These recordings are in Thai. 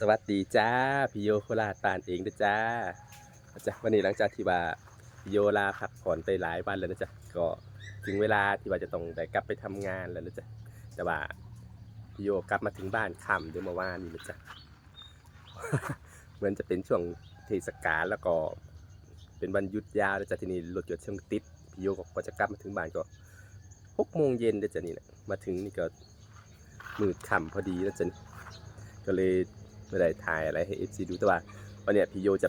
สวัสดีจ้าพี่โยโคราชปานเองนะจ้าจ้ะวันนี้หลังจากที่ว่าโยลาพักผ่อนไปหลายวันแล้วนะจ๊ะก็ถึงเวลาที่ว่าจะต้องได้กลับไปทำงานแล้วนะจ๊ะแต่ว่าพี่โยกลับมาถึงบ้านค่ำเดี๋ยวเมื่านนี้นะจ๊ะเหมือนจะเป็นช่วงเทศกาลแล้วก็เป็นวันหยุดยาวนะจ๊ะทีนี้รถยนต์ช่วงติดพี่โยก็จะกลับมาถึงบ้านก็หกโมงเย็นนะจ๊ะนี่แหละมาถึงนี่ก็มืดค่ำพอดีนะจ๊ะก็เลย ไม่ได้ถ่ายอะไรให้ FC ดูแต่ว่าวันเนี้ยพี่โยจะ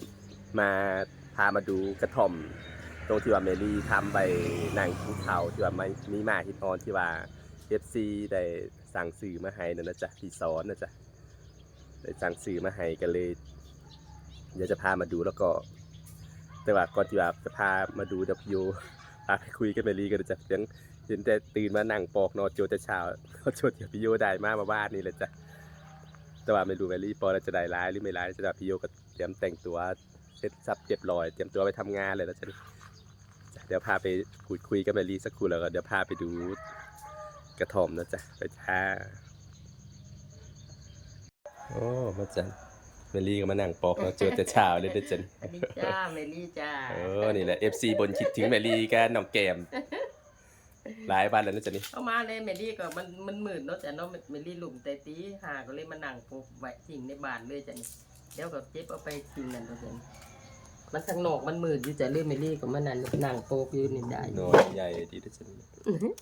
มาพามาดูกระท่อมตรงที่ว่าเมลี่ทำไปนั่งภูเขาที่ว่าไม่มีหมาฮิตออนที่ว่า FC ได้สั่งสื่อมาให้นั่นนะจ๊ะพี่สอนนะจ๊ะได้สั่งสื่อมาให้กันเลยเดี๋ยวจะพามาดูแล้วก็ แต่ว่าก่อนที่ว่าจะพามาดูเดี๋ยวพี่โยพาไปคุยกับเมลี่กันนะจ๊ะเพียงเห็นแต่ตื่นมานั่งปอกนอนโจแต่เช้าโจทย์กับพี่โยได้มามาบ้านนี่แหละจ้ะ แต่ว่าไม่รู้แมรี่ปอเราจะได้ร้ายหรือไม่ร้ายจะแบบพี่โยก็เตรียมแต่งตัวเสร็จสับเรียบร้อย เตรียมตัวไปทำงานเลยแล้วฉันเดี๋ยวพาไปพูดคุยกับแมรี่สักครู่แล้วก็เดี๋ยวพาไปดูกระท่อมนะจ๊ะไปจ้าโอ้มาจันแมรี่ก็มานั่งปอกเราเจอแต่เช้าเลยนะจันสวัสดีจ้าเมลี่จ้าเออนี่แหละ FC บนคิดถึงแมรี่กันน้องแกม หลายวันแล้วนะจ๊ะนี่เข้ามาเลยเมลี่ก็มันมันมืดเนาะแต่เนาะเมลี่หลุมแต่ตีหาก็เลยมานั่งปุ๊บไว้ทิ้งในบ้านเลยจ้ะนี่เดี๋ยวก็เจ็บเอาไปทิ้งนั่นก็จ้ะมันทางนอกมันมืดอยู่จ้ะเลยเมลี่ก็มานั่งนั่งโป๊กอยู่นี่ได้น้อยใหญ่ดีนะจ๊ะนี่อื้อหือ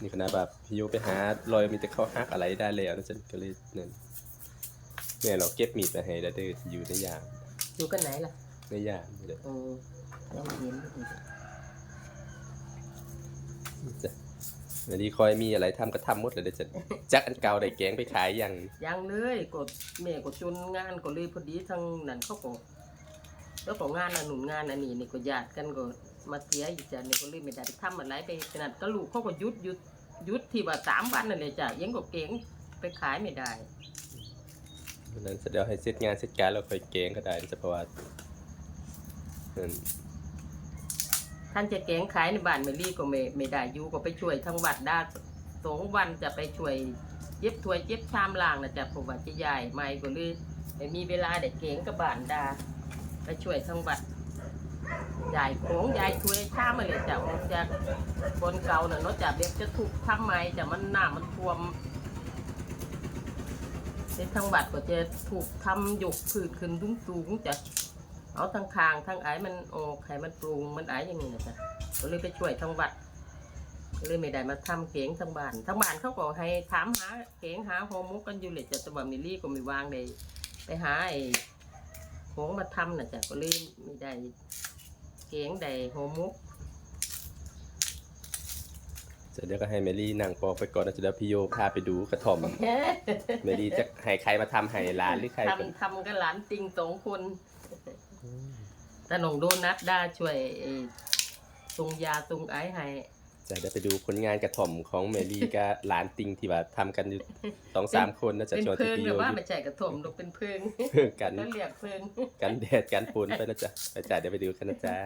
นี่ขนาดแบบพี่โยไปหารอยมีแต่เขาหักอะไรได้แล้วนะจ๊ะก็เลยนั่นแม่เราเก็บมีดไปให้แล้วเด้อที่อยู่ในยามอยู่กันไหนล่ะในยามนี่แหละเออยังเห็นอยู่จ้ะ วันนี้คอยมีอะไรทำก็ทำหมดเลยเด้อจ้ะจักอันเก่าได้แกงไปขายยังยังเลยก็แม่ก็จนงานก็เลยพอดีทางนั้นเขาก็แล้วก็งานอันหนุนงานอันนี้นี่ก็ญาติกันก็มาเสียอยู่จ้ะนี่ก็เลยไม่ได้ไปทำอะไรไปขนาดก็ลูกเขาก็หยุดหยุดหยุดที่ว่าสามวันนั่นเลยจ้ะยังก็เก่งไปขายไม่ได้วันนั้นเดี๋ยวให้เสร็จงานเสร็จการแล้วค่อยแกงก็ได้นะจ๊ะเพราะว่านั่น ท่านจะเก่งขายในบ้านเมลี่ก็ไม่ไม่ได้อยู่ก็ไปช่วยทั้งวัดได้สองวันจะไปช่วยเย็บถ้วยเย็บชามล่างนะจ๊ะเพราะว่าจะใหญ่ไม่ก็เลยไม่มีเวลาได้เก่งกับบ้านดาไปช่วยทั้งวัดยายของยายถ้วยชามาเลยจ้ะออกจากบนเก่าเน่ะเนาะจ้ะเบ็บจะถูกทำไมจ้ะมันหน้ามันท่วมเด็ทั้งวัดก็จะถูกทำยกผืนขึ้นสูงๆจ้ะ เอาทั้งคางทั้งไอ้มันออกไข่มันปรุงมันไอ้อย่างนี้นะจ๊ะก็เลยไปช่วยทั้งวัดก็เลยไม่ได้มาทำเก๋งทั้งบ้านทั้งบ้านเขาก็ให้ถามหาเก๋งหาโฮมุกกันอยู่เลยจ้ะแต่ว่ามิลลี่ก็ไม่วางเลยไปหาไอ้ของมาทำนะจ๊ะก็เลยไม่ได้เก๋งได้โฮมุกจะเดี๋ยวก็ให้เมลี่นั่งปอกไปก่อนนะจ๊ะเดี๋ยวพี่โยพาไปดูกระท่อมเมลี่จะให้ใครมาทำให้หลานหรือใครกันทำทำกับหลานติงสองคน แต่น้องโดนัทได้ช่วยไอ้ส่งยาส่งไอ้ให้จะได้ไปดูผลงานกระท่อมของเมลี่กับหลานติงที่ว่าทำกันอยู่สองสามคนนะจ๊ะเป็นช่วงเพิที่งพี่หโยรือว่าอยู่ไม่ใช่กระถมลูกเป็นเพิงเพื่อกันก็เรียกเพิงกันแดดกันฝนไปนะจ๊ะไปจ้ะเดี๋ยวไปดูกันนะจ๊ะ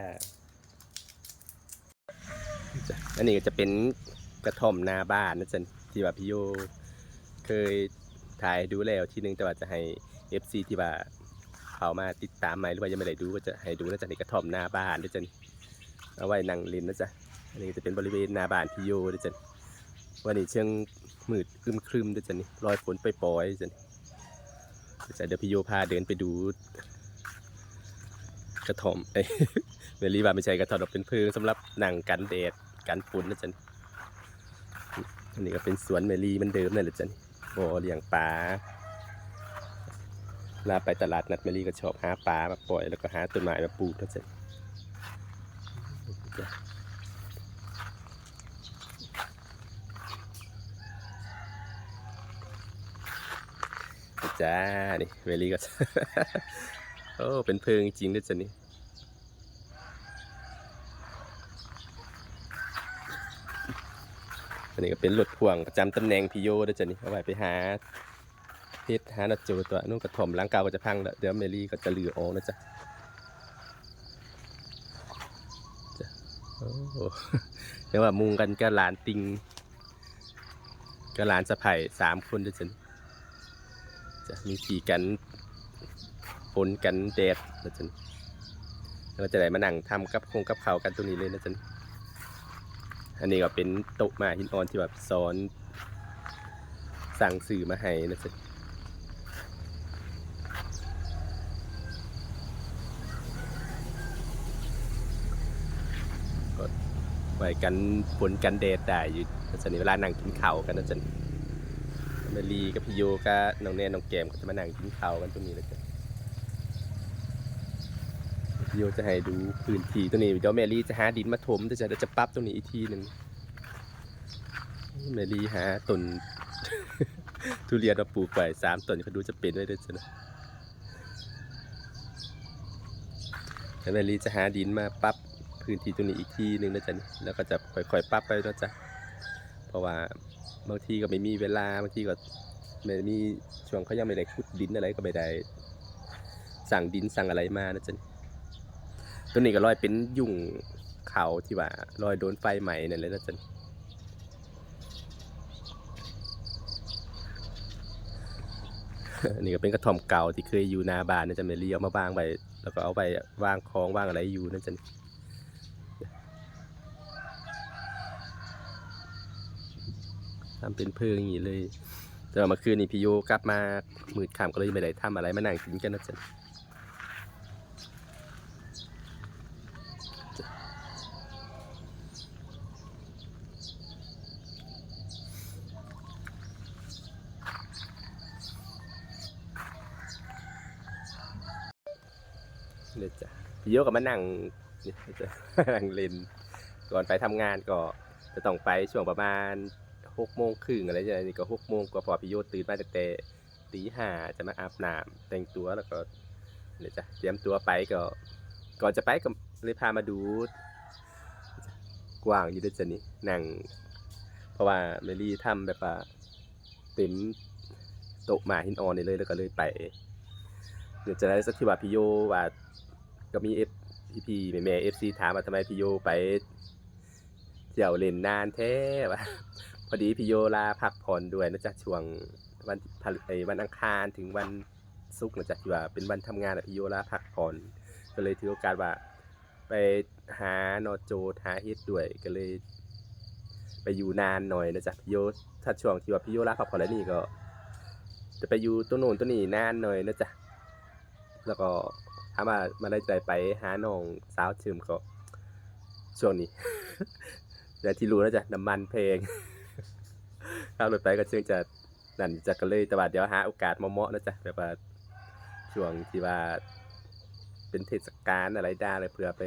จ้ะอันนี้ก็จะเป็นกระท่อมหน้าบ้านนะจ๊ะที่ว่าพี่โยเคยถ่ายให้ดูแล้วทีนึงแต่ว่าจะให้ FC ที่ว่า เขามาติดตามใหมหรือว่ายังไม่ได้ดูก็จะให้ดูนะจ๊ะนี่กระท่อมหน้าบ้านนะจ๊ะเอาไว้นั่งเล่นนะจ๊ะอันนี้จะเป็นบริเวณหน้าบ้านพี่โยนะจ๊ะวันนี้เชียงมืดครึมครึมๆนะจ๊ะนี่รอยฝนไปล่อยจ๊ะนี่จะเดี๋ยวพี่โยพาเดินไปดูกระท่อมเอ้เมลี่ว่าไม่ใช่กระท่อมหรอกเป็นเพิงสำหรับนั่งกันแดดกันฝุ่นนะจ๊ะอันนี้ก็เป็นสวนเมลี่มันเดิมนั่นแหละจ๊ะนี่บ่อเลี้ยงปลา ลาไปตลาดนัดเมลี่ก็ชอบหาปลามาปล่อยแล้วก็หาต้นไม้มาปลูกนะจ๊ะจ้า นี่เมลี่ก็ โอ้ เป็นเพิงจริงด้วยจ้ะนี่อันนี้ก็เป็นรถพ่วงประจำตำแหน่งพี่โยด้วยจ้ะนี่เอาไว้ไปหา พชรหาหนาโจตัวนู่นกระถมหล้างเก่าก็จะพังแล้วเดี๋ยวเมลี่ก็จะเหลือออกนะจ๊ะเรียกว่ามุงกันก็หลานติงก็หลานสะไผ่สามคนด้วยจ้ะนี่จะมีขี่กันฝนกันแดดนะจ๊ะเราจะได้มานั่งทำกับคงกับเขากันตรงนี้เลยนะจ๊ะอันนี้ก็เป็นโต๊ะมาหินอ่อนที่แบบสอนสั่งสื่อมาให้นะจ๊ะ ไว้กันฝนกันแดดได้อยู่นะจ๊ะนีเวลานั่งกินข้าวกันนะจ๊ะแมลีกับพี่โยกับน้องแนนน้องแกมก็จะมานั่งกินข้าวกันตรงนี้เลยจ้ะพี่โยจะให้ดูพื้นที่ตรงนี้เดี๋ยวแมลีจะหาดินมาถมแต่จะจะปรับตรงนี้อีกทีหนึ่งแมลีหาต้นทุเรียนมาปลูกไว้สามต้นเขาดูจะเป็นไว้ด้วยจ้ะนะแล้วแมลีจะหาดินมาปรับ พื้นที่ตรงนี้อีกที่หนึ่งนะจ๊ะนี่แล้วก็จะค่อยๆปรับไปนะจ๊ะเพราะว่าบางทีก็ไม่มีเวลาบางทีก็ไม่มีช่วงเขายังไม่ได้ขุดดินอะไรก็ไม่ได้ สั่งดินสั่งอะไรมานะจ๊ะตัวนี้ก็ลอยเป็นยุ่งเขาที่ว่าลอยโดนไฟใหม่นั่นเลยนะจ๊ะนนี้ก็เป็นกระท่อมเก่าที่เคยอยู่นาบ้านนะจ๊ะไม่เลี้ยวมาบางไปแล้วก็เอาไปวางคลองวางอะไรอยู่นะจ๊ะ ทำเป็นเพิงอย่างนี้เลย แต่ว่าเมื่อคืนนี้พี่โยกลับมามืดค่ำก็เลยไม่ได้ทำอะไรมานั่งกินกันนะจ๊ะเลยจ้ะพี่โยก็มานั่งนี่จะนั่งเล่นก่อนไปทำงานก็จะต้องไปช่วงประมาณ หกโมงครึ่งอะไรอย่างนี้ก็หกโมงกว่าพอพี่โยตื่นมาแต่ตีห้าจะมาอาบน้ำแต่งตัวแล้วก็เดี๋ยวจะเตรียมตัวไปก็ ก่อนจะไปก็เลยพามาดูกว้างอยู่ด้วยจ้ะนี่นั่งเพราะว่าเมลี่ทำแบบว่าเต็มโต๊ะหมาหินอ่อนนี่เลยแล้วก็เลยไปเดี๋ยวจะได้สักทีว่าพี่โยว่าก็มีเอฟพี่พีแม่แม่เอฟซีถามว่าทำไมพี่โยไปเที่ยวเล่นนานแท้วะ พอดีพี่โยลาพักผ่อนด้วยนะจ๊ะช่วงวันไอ้วันอังคารถึงวันศุกร์นะจ๊ะที่ว่าเป็นวันทำงานอะพี่โยลาพักผ่อนก็เลยถือโอกาสว่า ไปหาโนโจหาเฮ็ดด้วยก็เลย ไปอยู่นานหน่อยนะจ๊ะพี่โยถ้าช่วงที่ว่าพี่โยลาพักผ่อนแล้วนี่ก็จะไปอยู่ตัวโน่นตัวนี้นานหน่อยนะจ๊ะแล้วก็ถ้ามามาได้ใจไปหาน้องสาวชิมก็ช่วงนี้อย่ที่รู้นะจ๊ะน้ำมันเพลง ข้าวรถไปก็เชื่อจะนั่นจะก็เลยแต่ว่าเดี๋ยวหาโอกาสมาเหมาะๆนะจ๊ะแบบว่าช่วงที่ว่า เป็นเทศกาลอะไรได้เลยเผื่อไป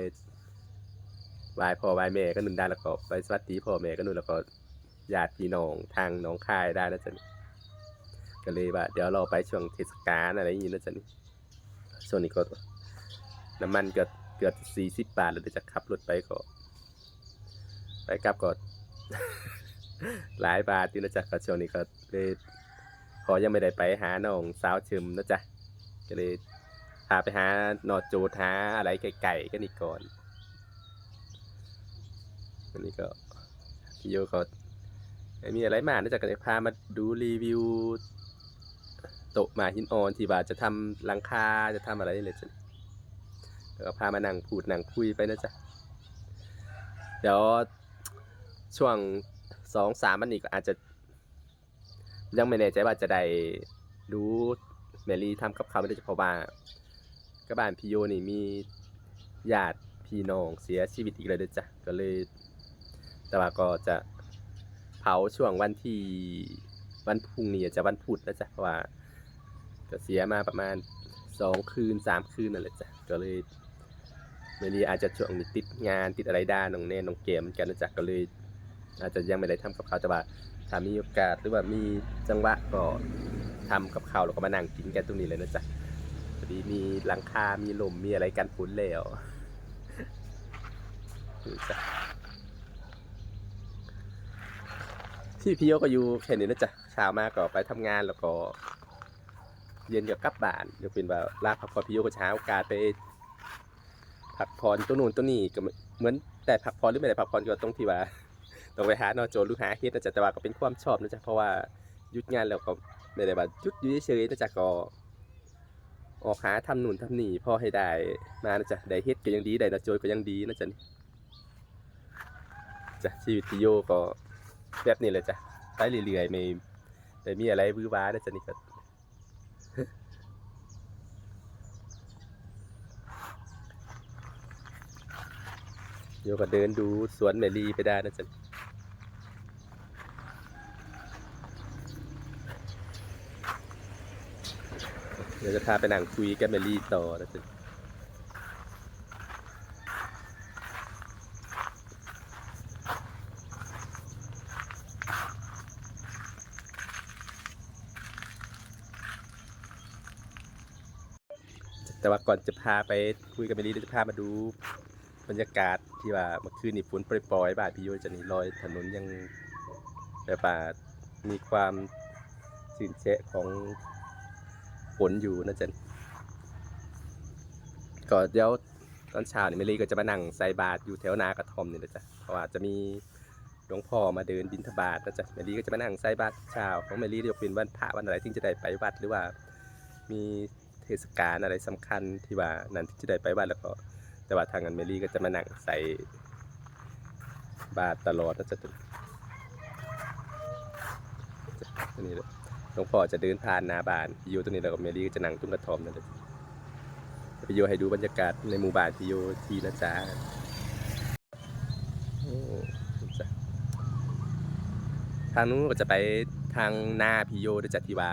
ไหว้พ่อไหว้แม่ก็นุ่นได้แล้วก็ไปสวัสดีพ่อแม่ก็นุ่นแล้วก็ญาติพี่น้องทางน้องคายได้นะจ๊ะนี่ก็เลยว่า เดี๋ยวเราไปช่วงเทศกาลอะไรอย่างนี้นะจ๊ะนี่ช่วงนี้ก็น้ำมันก็เกือบสี่สิบบาทแล้วเดี๋ยจะขับรถไปก็ ไปกลับก็ หลายบาทอยู่นะจ๊ะก็ช่วงนี้ก็เลยขอยังไม่ได้ไปหาน้องสาวชิมนะจ๊ะก็เลยพาไปหาหนอโจทหาอะไรไก่ๆกันอีกก่อนอันนี้ก็พี่โยก็ม่มีอะไรมากนะจ๊ะก็เลยพามาดูรีวิวโต๊ะหมาหินอ่อนที่ว่าจะทำหลังคาจะทำอะไรนี่เลยจ้ะแล้วก็พามานั่งพูดนั่งคุยไปนะจ๊ะเดี๋ยวช่วง สองสามวันนี้ก็อาจจะ ยังไม่แน่ใจว่าจะได้รู้แมรี่ทำกับเขาไม่ได้เพราะว่ากับบ้านพีโยนี่มีญาติพี่น้องเสียชีวิตอีกแล้วเด้อจ้ะก็เลย แต่ว่าก็จะเผาช่วงวันที่วันพรุ่งนี้จะวันพุธนะจ๊ะเพราะว่าก็เสียมาประมาณสองคืนสามคืนนั่นแหละจ้ะก็เลยเมลีอาจจะช่วงนี้ติดงานติดอะไรได้น้องเน่น้องเกมเหมือนกันนะจ๊ะก็เลย อาจจะยังไม่ได้ทำกับข้าวแต่ว่าถ้ามีโอกาสหรือว่ามีจังหวะก็ทำกับข้าวแล้วก็มานั่งกินกันตรงนี้เลยนะจ๊ะพอดีมีหลังคา มีลมมีอะไรกันฝุ่นแล้วนี่จ้ะพี่พี่โยก็อยู่แค่นี้นะจ๊ะเช้ามาก็ไปทำงานแล้วก็ เย็นก็กลับบ้านยวเป็นว่าลาพักผ่อนพี่โยก็เช้าโอกาสไปพักผ่อนตัวนู้นตัวนี้ก็เหมือนแต่พักผ่อนหรือไม่ได้พักผ่อนก็ตรงที่ว่า ต้องไปหานอโจรหรือหาเฮ็ดนะจ๊ะแต่ว่าก็เป็นความชอบนะจ๊ะเพราะว่าหยุดงานแล้วก็ไม่ได้ว่าจุดอยู่เฉยๆนะจ๊ะก็ ออกหาทำหนุนทำหนีพอให้ได้มานะจ๊ะได้เฮ็ดก็ยังดีได้นะโจก็ยังดีนะจ๊ะนี่จ้ะชีวิตพี่โยก็แบบนี้เลยจ้ะไปเรื่อยๆไม่ได้มีอะไรวื้อว้านะจ๊ะนี่ก็โยก็เดินดูสวนเมลีไปได้นะจ๊ะ เดี๋ยวจะพาไปนั่งคุยกับเมลี่ต่อนะจ๊ะแต่ว่าก่อนจะพาไปคุยกับเมลี่เดี๋ยวจะพามาดูบรรยากาศที่ว่าเมื่อคืนนี่ฝนปล่อยๆบ่ายพี่โยจะนี่ลอยถนนยังแบบว่ามีความชื่นแชะของ ฝนอยู่นะจ๊ะก็เดี๋ยวตอนเช้านี่เมลีก็จะมานั่งใส่บาตรอยู่แถวนากระท่อมนี่นะจ๊ะเพราะว่าจะมีหลวงพ่อมาเดินบิณฑบาตนะจ๊ะเมลีก็จะมานั่งใส่บาตรเช้าของเมลียวเป็นวันพระวันอะไรที่จะได้ไปวัดหรือว่ามีเทศกาลอะไรสำคัญที่ว่านั้นที่จะได้ไปวัดแล้วก็แต่ว่าทางนั้นเมลีก็จะมานั่งใส่บาตรตลอดนะจ๊ะนนี้เลย หลวงพ่อจะเดินผ่านนาบานพี่โยตรงนี้แล้วก็เมลี่ก็จะนั่งตุ้งกระทอมนั่นแหละพี่โยให้ดูบรรยากาศในหมู่บ้านพี่โยทีนะจ๊ะโอ้จ้ะทางนู้นก็จะไปทางหน้าพี่โยเดยวจะที่ว่า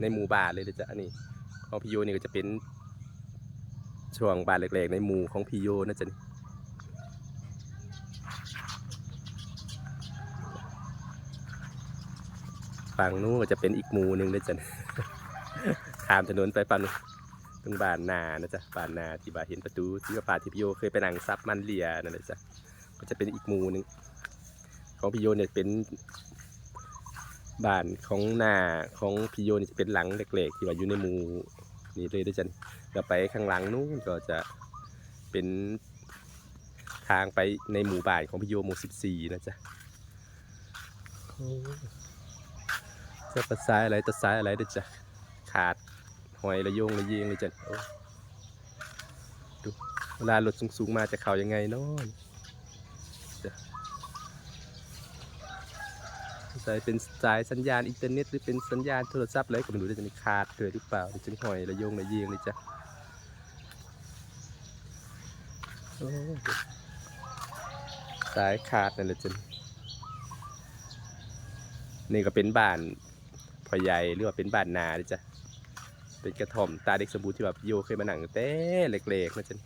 ในหมู่บ้านเลยเดยวจะอันนี้ ของพี่โยนี่ก็จะเป็นช่วงบ้านเล็กๆในหมู่ของพี่โยนะจ๊ะ ฝั่งนู้นก็จะเป็นอีกหมู่หนึ่งนะจ๊ะข้ามถนนไปฝั่งนู้นตรงบานนานะจ๊ะบานนาที่บ้าเห็นประตูที่ว่าป่าที่พี่โยเคยไปนั่งซับมันเลียนั่นแหละจ๊ะก็จะเป็นอีกหมู่หนึ่งของพี่โยเนี่ยเป็นบ้านของนาของพี่โยนี่จะเป็นหลังเล็กๆที่ว่าอยู่ในหมู่นี้เลยด้วยจันแล้วไปข้างหลังนู้นก็จะเป็นทางไปในหมู่บ้านของพี่โยหมู่สิบสี่นะจ๊ะ จะตัดสายอะไรตัดสายอะไรเดี๋ยวจะขาดหอยระโยงระเยงเลยจ้ะโอ้ดูเวลารถสูงๆมาจะเข่ายังไงเนาะจะสายเป็นสายสัญญาณอินเทอร์เน็ตหรือเป็นสัญญาณโทรศัพท์อะไรก็ไม่รู้จะมีขาดเกิดหรือเปล่าเดี๋ยวจึงหอยระโยงระเยงเลยจ้ะสายขาดนั่นแหละจ้ะนี่ก็เป็นบ้าน พ่อใหญ่หรือว่าเป็นบ้านนาดิจ้ะเป็นกระท่อมตาเด็กสมบูรณ์ที่แบบโยเคยมาหนังเต้เล็กๆนะจ๊ะ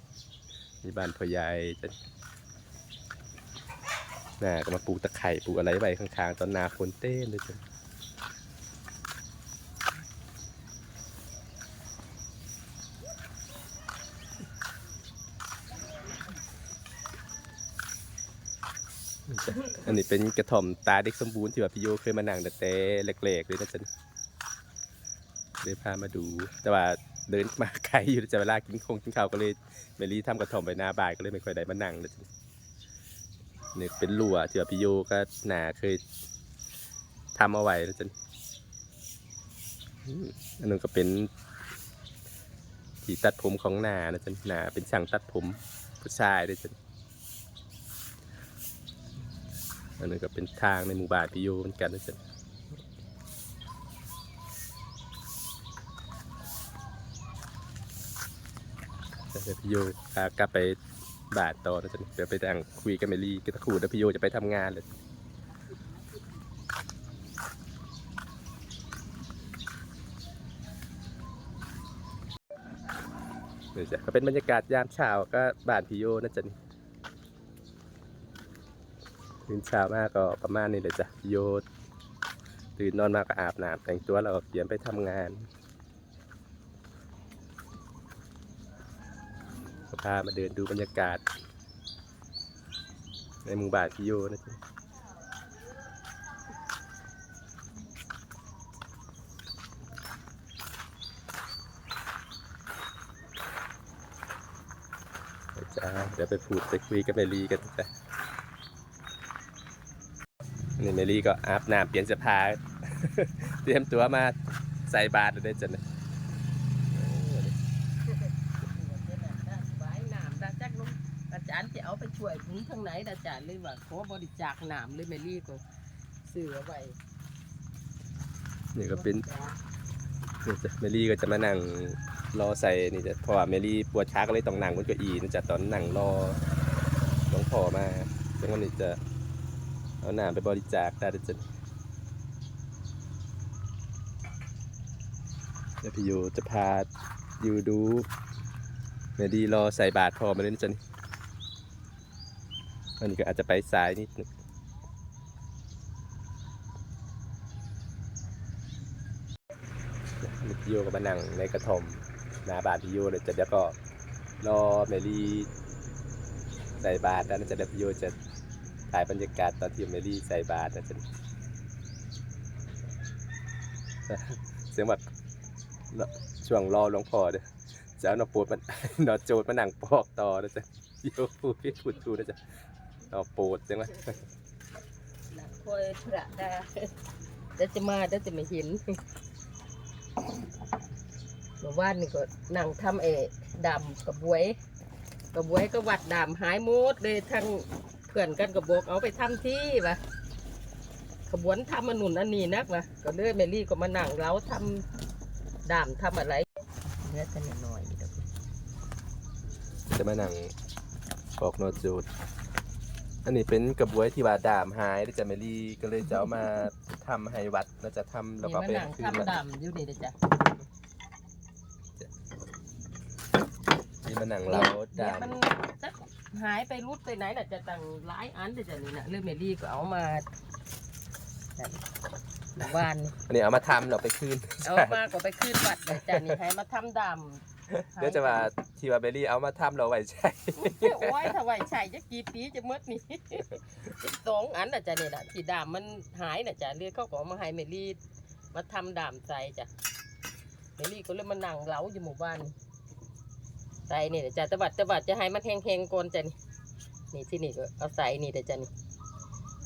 มีบ้านพ่อใหญ่จ้ะน่าก็มาปลูกตะไคร่ปลูกอะไรไว้ข้างๆ ตอนนาฝนเต้นเลยจ้ะนี่จ้ะอั นนี้เป็นกระท่อมตาเด็กสมบูรณ์ที่แบบพี่โยเคยมานั่งแต่เล็กๆเลยนะจ๊ะเลยพามาดู แต่ว่าเดินมาไกลอยู่จะเวลากินคงกินข้าวก็เลยเมลี่ทำกระท่อมไปหน้าบ้านก็เลยไม่ค่อยได้มานั่งเลยเนี่ยเป็นรั่วที่ว่าพี่โยก็หนาเคยทำเอาไว้แล้วจันอืมอันนั้นก็เป็นที่ตัดผมของหนานะจันหนาเป็นช่างตัดผมผู้ชายด้วยจัน อันนั้ก็เป็นทางในหมู่บ้านพี่โยเหมือนกันนะจันเดี๋ยวพี่โยพากลับไปบาทต่อนะจ๊ะเดี๋ยวไปนั่งคุยกับเมลี่กันตะครู่แล้วพี่โยจะไปทำงานเลยนี่จ้ะก็เป็นบรรยากาศยามเช้าก็บ้านพี่โยนะจ๊ะนี่ ตื่นเช้ามากก็ประมาณนี้เลยจ้ะโยตื่นนอนมาก็อาบน้ำแต่งตัวแล้วก็เตรียมไปทำงานก็พามาเดินดูบรรยากาศ ในหมู่บ้านพิโยนะจ๊ะเดี๋ยวจ้าเดี๋ยวไปพูดไปคุยกับเมลีกันจ้ะ นี่เมลี่ก็อาบน้ำเปลี่ยนเสื้อผ้าเตรียมตัวมาใส่บาตรได้จันนะไว้น้ำดาจักลงอาจารย์จะเอาไปช่วยถึงทางไหนอาจารย์เลยว่าขอบริจาคน้ำเลยแมรี่ก็ซื้อไว้นี่ก็เป็นเมลี่ก็จะมานั่งรอใส่นี่จะเพราะว่าเมลี่ปวดขาก็เลยต้องนั่งบนเก้าอี้นี่จ้ะตอนนั่งรอหลวงพ่อมาซึ่งวันนี้จะ เอาน้ำไปบริจาคได้ด้วยจ้ะเดี๋ยวพี่ยูจะพาอยู่ดูเมลี่รอใส่บาตรพอมาเลยนจะนี่วันนี้ก็อาจจะไปสายนิดนึงมิทโยกับมานั่งในกระท่อมหนาบาทพิโยเลยจะเดี๋ยวก็รอเมลี่ใส่บาตรแล้วจะเดี๋ยวพิโยจะ ถ่ายบรรยากาศตอนที่เมลี่ใส่บาตรนะจ๊ะเสียงแบบช่วงรอหลวงพ่อเด้อจะเอาหนอปูดมันหนอโจดมานั่งปอกต่อนะจ๊ะโยพูดพี่พูดทูนะจ๊ะหนอปูดเสียงว่าหนักคอยพระดาเดี๋ยวจะมาเดี๋ยวจะไม่เห็นเมื่อวานนี่ก็นั่งทำเอดำกับบวยกับบวยก็วัดดำหายหมดเลยทั้ง พื่อนกันกับบอกเอาไปทำที่ปะขบวนทำมันหนุนอันนี้นักวะก็เลยแมรี่ก็มานั่งเราทำดำทำอะไรเนื้อจะหน่อยๆเดี๋ยวจะมานั่งปอกหนอโจดอันนี้เป็นกระบวยที่ว่าดามหายแล้วจะเมลี่ก็เลยจะเอามาทำให้วัดแล้วจะทำแล้วนี่ก็มาไปนั่งคืนวัดทำดำอยู่นี่เด้อจ้ะนี่มานั่งเราเดี๋ยวดามมันจะ หายไปรุดไปไหนน่ะจะตั้งหลายอันเดี๋ยวจะนี่นะเรื่องเมลี่ก็เอามานั่นบ้านนี่อันนี้เอามาทำเราไปคืนเอามาก็ไปขึ้นวัดเลยจ้ะนี่ให้มาทำดำเดี๋ยวจะว่าที่ว่าเบลลี่เอามาทำเราไว้ใช่โอ้ยถ้าไหวใช่จะกี่ปีจะหมดนี่สองอันน่ะจ้ะนี่น่ะที่ดำมันหายน่ะจ้ะเรียกเขาก็เอามาให้เมลี่มาทำดำใส่จ้ะเมลี่ก็เลยมานั่งเล้าอยู่หมู่บ้านนี่ ใส่นี่น่ะจ้ะแต่บัดแต่บัดจะให้มันแห้งๆก่อนจ้ะนี่นี่ที่นี่ก็เอาใส่นี่แต่จ้ะนี่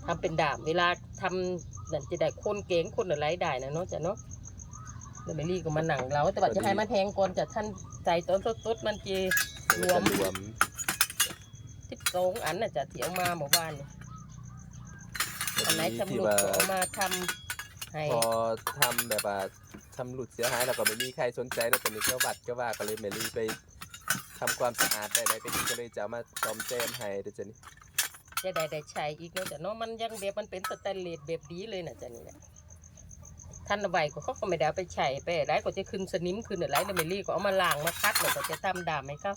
ทำเป็นดามเวลาทำนั่นจะได้คนเก่งคนอะไรได้นะเนาะจ้ะเนาะแล้วเมลี่ก็มานั่งเล้าแต่บัดจะให้มันแห้งก่อนจ้ะท่านใส่ต้นสดๆมันจีรวมรวมทิปสองอันน่ะจะเถียวมาหมู่บ้านนี่อันไหนชำที่รุดว่าก็เอามาทำให้พอทำแบบว่าทำหลุดเสียหายแล้วก็ไม่มีใครสนใจแล้วตอนนี้ก็วัดก็ว่าก็เลยเมลี่ไป ทำความสะอาดได้ไหนไปดีก็เลยจะเอามาซ่อมแซมให้เดี๋ยวจะนี่จะได้ได้ใช้อีกเนาะแต่เนาะมันยังแบบมันเป็นสแตนเลสแบบดีเลยน่ะจ้ะนี่แหละท่านเอาไว้ก็เขาก็ไม่ได้เอาไปใช้ไปอะไรก็จะขึ้นสนิมขึ้นอะไรแล้วเมลี่ก็เอามาล้างมาคัดแล้วก็จะทำดามให้เขา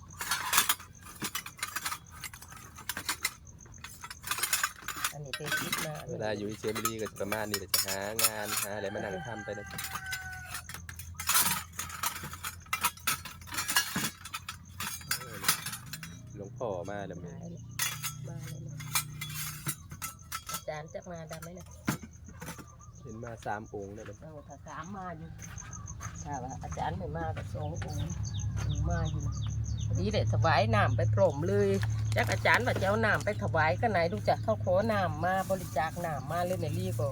อันนี้เป็นคิดมาเวลาอยู่ที่เชฟเบลลี่ก็จะประมาณนี้เดี๋ยวจะหางานหาอะไรมานั่งทำไปนะจ๊ะโอ้ยหลวงพ่อ มาแล้วแม่มาเลยมาเลยนะอาจารย์จะมาดำไหมนะเห็นมาสามองค์แล้วนะเราถ้าสามมาอยู่ถ้าว่าอาจารย์ไม่มาก็สององค์มาอยู่นะพอดีเลยถวายน้ำไปพรมเลยจักอาจารย์ว่าจะเอาน้ำไปถวายก็ไหนดูจักเขาขอน้ำมาบริจาคน้ำมาเลยเมลี่ก็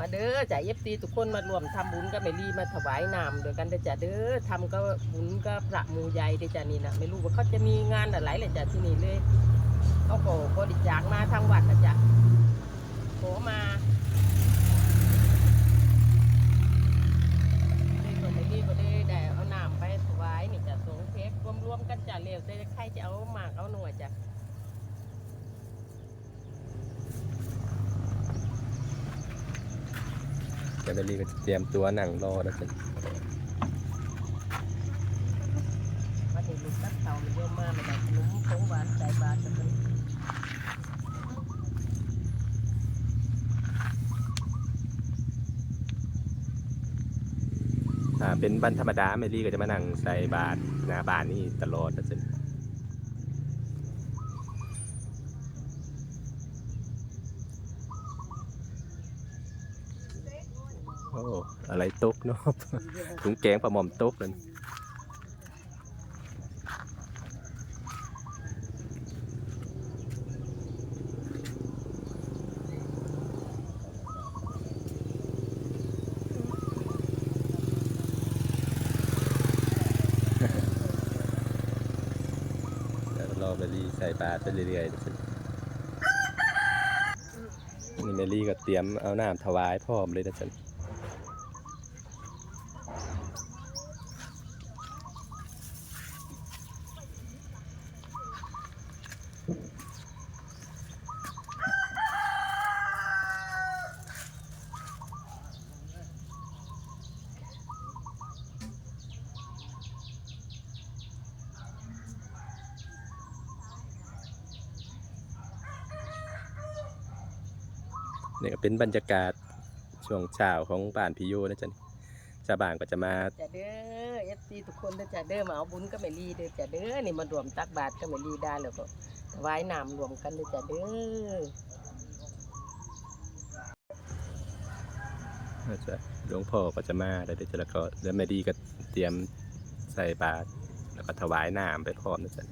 มาเด้อจ่ายเย็บตีทุกคนมารวมทำบุญกับเมลี่มาถวายน้ำเดียวกันเด้อจ้ะเด้อทำก็บุญก็พระมูใหญ่เด้อจ้ะนี่นะไม่รู้ว่าเขาจะมีงานอะไรเลยจ้ะที่นี่เลยเขาก็บริจาคมาทางวัดนะจ้ะขอมานี่ก็ไม่นี่ก็ได้เอาน้ำไปถวายนี่จะสงเพกรวมๆกันจะเร็วแต่ใครจะเอาหมากเอาหน่วยจ้ะ เดี๋ยวเบลลี่ก็จะเตรียมตัวนั่งรอแล้วจ้ะมาถึงลูกตักเต่ามันโยมมาไม่ได้ขนมของหวานใส่บาตรจะเป็นอ่าเป็นวันธรรมดาเมลี่ก็จะมานั่งใส่บาตรหน้าบานนี่ตลอดนะจ๊ะ อะไรตุกเนาะถุงแกงปลาหม่อมตุกนั่นรอเมลี่ใส่ปลาไปเรื่อยๆนี่เมลี่ก็เตรียมเอาน้ำถวายพ่อมเลยนะจ๊ะ เป็นบรรยากาศช่วงเช้าของบ้านพี่โยนะจ๊ะชาวบ้านก็จะมาจะเด้อเอฟซีทุกคนเด้อจะเด้อมาเอาบุญก็ไม่รีเด้อจะเด้อนี่มารวมตักบาตรก็ไม่รีได้แล้วก็ถวายน้ำรวมกันเด้อจะเด้อก็จะหลวงพ่อก็จะมาแล้วเดี๋ยวจะแล้วก็แล้วแม่ดีก็เตรียมใส่บาตรแล้วก็ถวายน้ำไปพร้อมนะจ๊ะ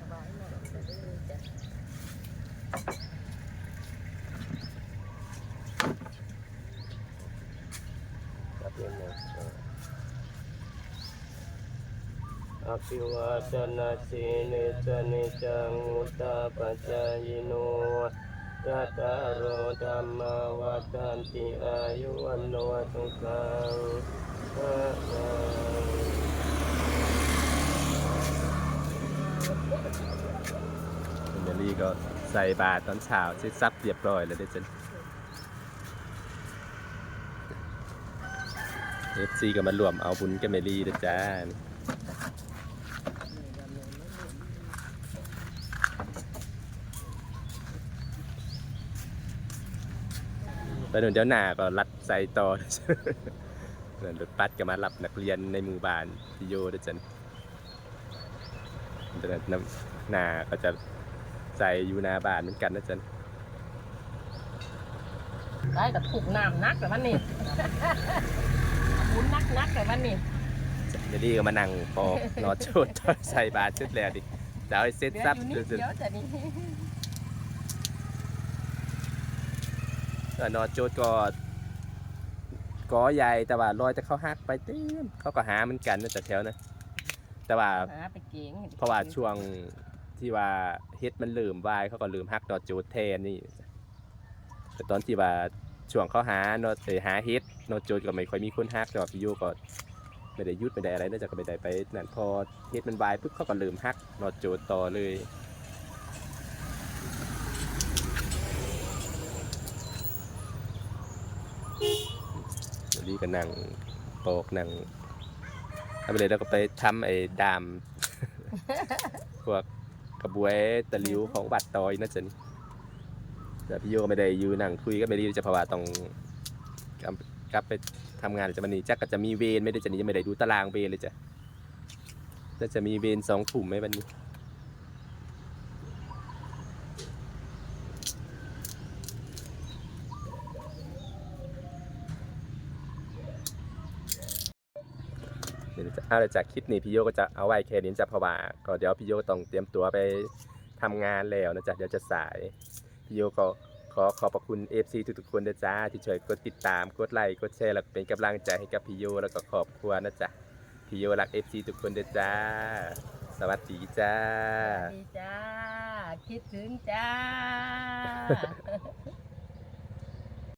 ถวายน้ำจะเด้อจ้ะ ครับเรื่องนะอ ภิวาทนาสีนิจนิจังอุตตาปัจจายโนยัตตาโอธรรมวัฏันติอายุวันโนสุขังพระเมลี่ก็ใส่บาตรตอนเช้าเสร็จสับเรียบร้อยแล้วเด้อจ้ะเอฟซีก็มารวมเอาบุญกับเมลี่ด้วยจ้า แล้วเดี๋ยวหน้าก็รัดใส่ต่อเดินรถบัสก็มารับนักเรียนในหมู่บ้านที่โยด้วยจันเดินน้ำหน้าก็จะใส่อยู่หน้าบ้านเหมือนกันนะจันได้กับถูกน้ำนักแต่วันนี้บุญนักนักแต่วันนี้เมลี่ก็มานั่งปอกรอโชดตอนใส่บาตรชุดแล้วดิจะเอาให้เซ็ตเดี๋ยวซับอยู่นิดเดี๋ยวเดียวแต่นี่ เออ นอโจดก็กอใหญ่แต่ว่ารอยจะเข้าหักไปเต็มเขาก็หาเหมือนกันนะแต่แถวนะแต่ว่าหาไปเก่งเพราะว่าช่วงที่ว่าเฮ็ดมันลืมวายเขาก็ลืมหักนอโจดแทนนี่แต่ตอนที่ว่าช่วงเขาหานอเอยหาเฮ็ดนอโจดก็ไม่ค่อยมีคนหักแต่ว่าพี่โยก็ไม่ได้หยุดไม่ได้อะไรน่าจะก็ไม่ได้ไปนั่นพอเฮ็ดมันวายปุ๊บเขาก็ลืมหักนอโจดต่อเลย เดี๋ยวนี้ ก็นั่งโปกนั่งทำไปเลยแล้วก็ไปทำไอ้ดาม พวกกระบวยตะหลิวของบัตรตอยนะจ๊ะนี่แต่พี่โยก็ไม่ได้อยู่นั่งคุยก็ไม่ได้จะเพราะว่าต้องกลับกลับไปทำงานจะมันนี่จักก็จะมีเวรไม่ได้จะนี่ยังไม่ได้ดูตารางเวรเลยจ้ะจะจะมีเวรสองถุ่มไหมวันนี้ เดี๋ยวจะเอาจากคลิปนี้พี่โยก็จะเอาไว้แค่นี้จะพะว่าก็เดี๋ยวพี่โยต้องเตรียมตัวไปทำงานแล้วนะจ๊ะเดี๋ยวจะสายพี่โยก็ขอขอบพระคุณ FC ทุกๆคนนะจ๊ะที่ช่วยกดติดตามกดไลค์กดแชร์แล้วเป็นกำลังใจให้กับพี่โยแล้วก็ครอบครัวนะจ๊ะพี่โยรัก FC ทุกคนนะจ๊ะสวัสดีจ้าสวัสดีจ้า คิดถึงจ้า